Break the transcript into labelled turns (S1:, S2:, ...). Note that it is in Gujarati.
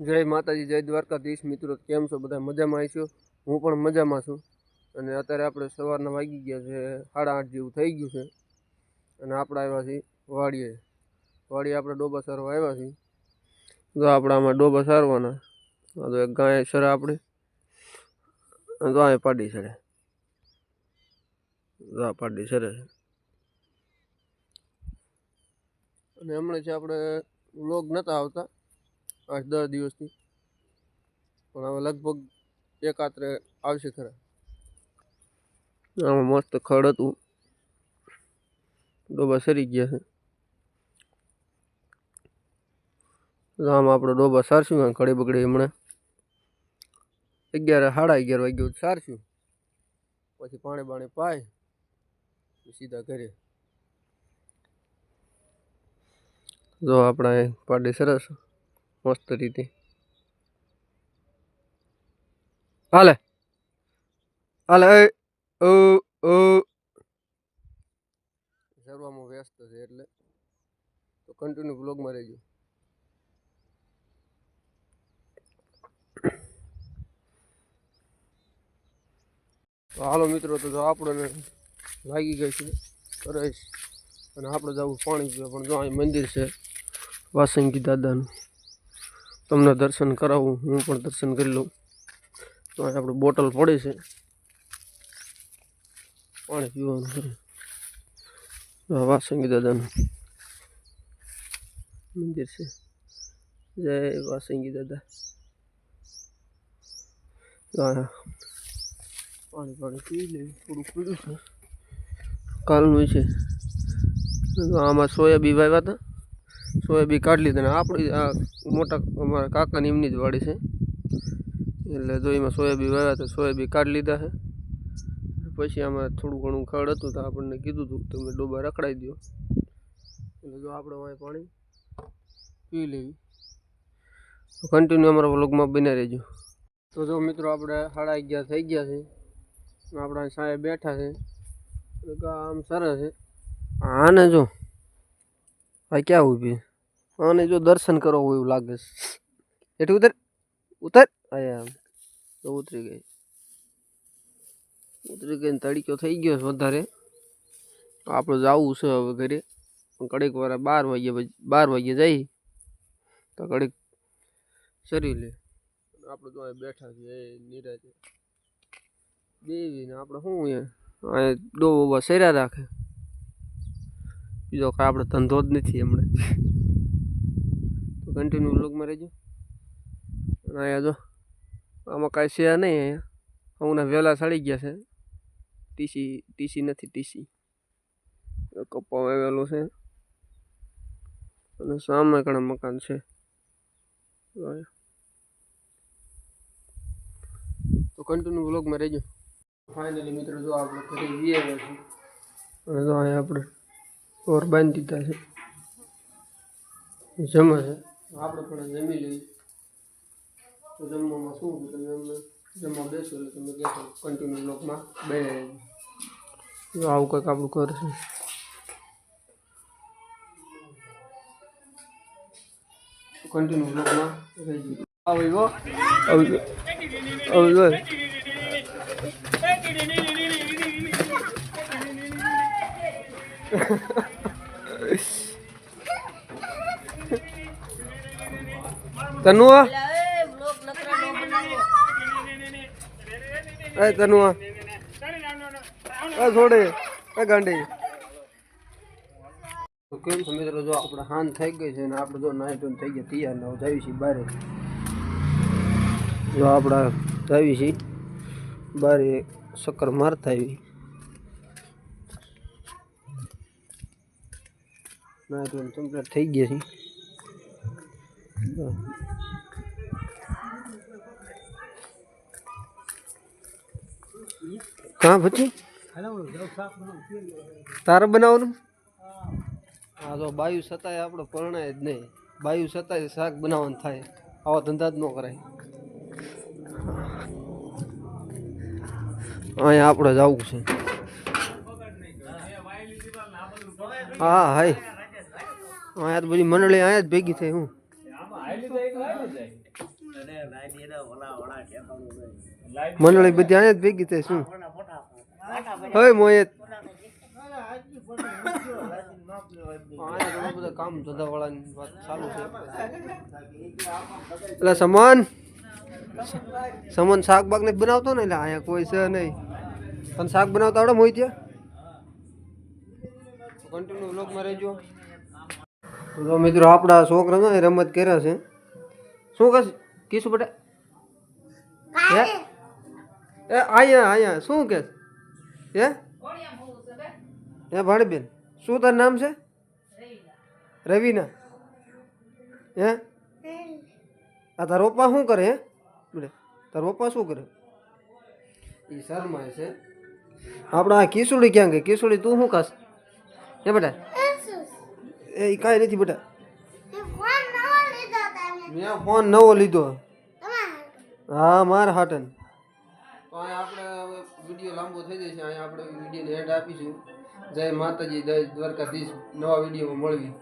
S1: જય માતાજી, જય દ્વારકાધીશ. મિત્રો, કેમ છો? બધા મજામાં આવીશું હું પણ મજામાં છું. અને અત્યારે આપણે સવારના વાગી ગયા છે, સાડા આઠ જેવું થઈ ગયું છે. અને આપણે આવ્યા છીએ વાડીએ. વાડીએ આપણે ડોબા સારવા આવ્યા છીએ. તો આપણે આમાં ડોબા સારવાના. તો એક ગાય સરે આપણે. તો આ પાડી સરે. આ પાડી સરે અને હમણાં છે આપણે વ્લોગ નહોતા આવતા આઠ દસ દિવસથી. પણ હવે લગભગ એકાત્રે આવશે ખરા. આમાં મસ્ત ખડ હતું. ડોબા સરી ગયા છે. આમ આપણો ડોબા સારશું ખડે બગડે હમણાં. અગિયાર, સાડા અગિયાર વાગ્યો સારશું. પછી પાણી બાણી પાય સીધા ઘરે. જો આપણા પાડી સરસ. મસ્ત રીતે. હાલે. હાલે સર્વામાં વ્યસ્ત છે એટલે તો કન્ટિન્યુ બ્લોગમાં રહેજો. તો હાલો મિત્રો, તો જો આપણને લાગી ગઈ છે સરસ. અને આપણે જવું પાણી પીવા, પણ જો અહીં મંદિર છે વાસંગી દાદાનું. તમને દર્શન કરાવું, હું પણ દર્શન કરી લઉં. તો અહીં આપણે બોટલ પડી છે. પાણી પીવાનું છે. આ વાસંગી દાદાનું મંદિર છે. જય વાસંગી દાદા. તો આ પાણી પાણી પી લે, થોડુંક પીડું છે. કાલનું છે. તો આમાં સોયાબી વાવ્યા હતા. સોયાબી કાઢી લીધા ને આપણી, આ મોટા અમારા કાકાની એમની જ વાડી છે. એટલે જો એમાં સોયાબી વાવ્યા તો સોયાબી કાઢી લીધા છે. પછી આમાં થોડું ઘણું ખડ હતું તો આપણને કીધું હતું તમે ડોબા રખડાઈ દો એટલે જો આપણે વાંય પાણી પી લેવી. કન્ટિન્યુ અમારા વ્લોગમાં બની રહેજો. તો જો મિત્રો આપણે સાડા અગિયાર થઈ ગયા છે. આપણા સાહેબ બેઠા છે. આમ સરસ છે. આને જો. આ ક્યાં ઊભી? આને જો દર્શન કરો હોય એવું લાગે છે. એઠી ઉતર ઉતર. આયા તો ઉતરી ગઈ. ઉતરી ગઈને તડક્યો થઈ ગયો છે વધારે. આપણે જવું છે હવે ઘરે. પણ કડીક વાર બાર વાગ્યે બાર વાગ્યે જઈ. તો કડીક શરી લે. આપણે તો બેઠા છીએ નિરાજે દેવીને આપણે શું અહીંયા? ડો બસ સર્યા રાખે. બીજો કાંઈ આપણે ધંધો જ નથી હમણાં. તો કન્ટિન્યુ બ્લોગમાં રહેજો. અહીંયા જો, આમાં કાંઈ છે નહીં અહીંયા. હમણાં વહેલા સડી ગયા છે. ટીસી ટીસી નથી, ટીસી. કપ્પા વાવેલું છે. અને સામે ઘણા મકાન છે. તો કન્ટિન્યુ બ્લોગમાં રહેજો. ફાઇનલી મિત્રો, જો આપણે ઘરે જઈએ અને જો અહીંયા આપણે ઓર બાંધી દીધા છે. જમા છે. આપણે પણ જમી લઈએ. તો જમવામાં શું તમે અમને જમવા બેસો એટલે તમે કહેશો કન્ટિન્યુ બ્લોકમાં બે આવું કંઈક આપણું કરશું કન્ટિન્યુ બ્લોકમાં રહી ગયું. ગયો આવી ગયો આવી ગયો તનુઆ? એ તનુઆ. એ છોડે એ ગાંડી. કેમ છો મિત્રો જો આપણે હાન થઈ ગઈ છે ને આપણે જો નાઈ થઈ ગયા તૈયાર ને જઈએ છીએ બારે. જો આપણે જઈએ છીએ બારે ચક્કર મારતા આવી. ધોઈને કમ્પ્લીટ થઈ ગયા છે. કાં પછી? તારે બનાવવાનું? હા તો બાયુ સતાય આપણે પરણાય જ નહીં. બાયુ સતાય શાક બનાવવાનું થાય. આવા ધંધા જ ન કરાય. અહીંયા આપણે જવું છે. હા, હાય. અહીંયા તો બધી મંડળી અહીંયા જ ભેગી થઈ, હું. મંડળી બધી અહીંયા જ ભેગી થઈ, શું? હવે છે. એટલે સમાન સમન શાકબાગ ને બનાવતો ને, એટલે અહીંયા કોઈ છે નહીં. તને શાક બનાવતા આવડે મોઈ ત્યાં કન્ટિન્યુ બ્લોગમાં રહેજો. તો મિત્રો આપણા છોકરા ને રમત કર્યા છે. શું કહે કીશું બેટા? હે? એ અહીંયા અહીંયા શું કે હે? હે ભાણીબેન શું તારું નામ છે? રવિના. હે? આ તારો પપ્પા શું કરે હે? બેટા તારો પપ્પા શું કરે? એ શર્માય છે. આપણા આ કિસુડી ક્યાં ગઈ? કિસુડી તું શું કાસ હે બેટા? એ ઈ કાંઈ નથી બેટા. મેં ફોન નવો લીધો. હા માર હાટન તો અહીંયા આપણે હવે વીડિયો લાંબો થઈ જશે અહીંયા આપણે વિડીયોને એડ આપીશું. જય માતાજી જય દ્વારકાધીશ. નવા વિડીયોમાં મળવી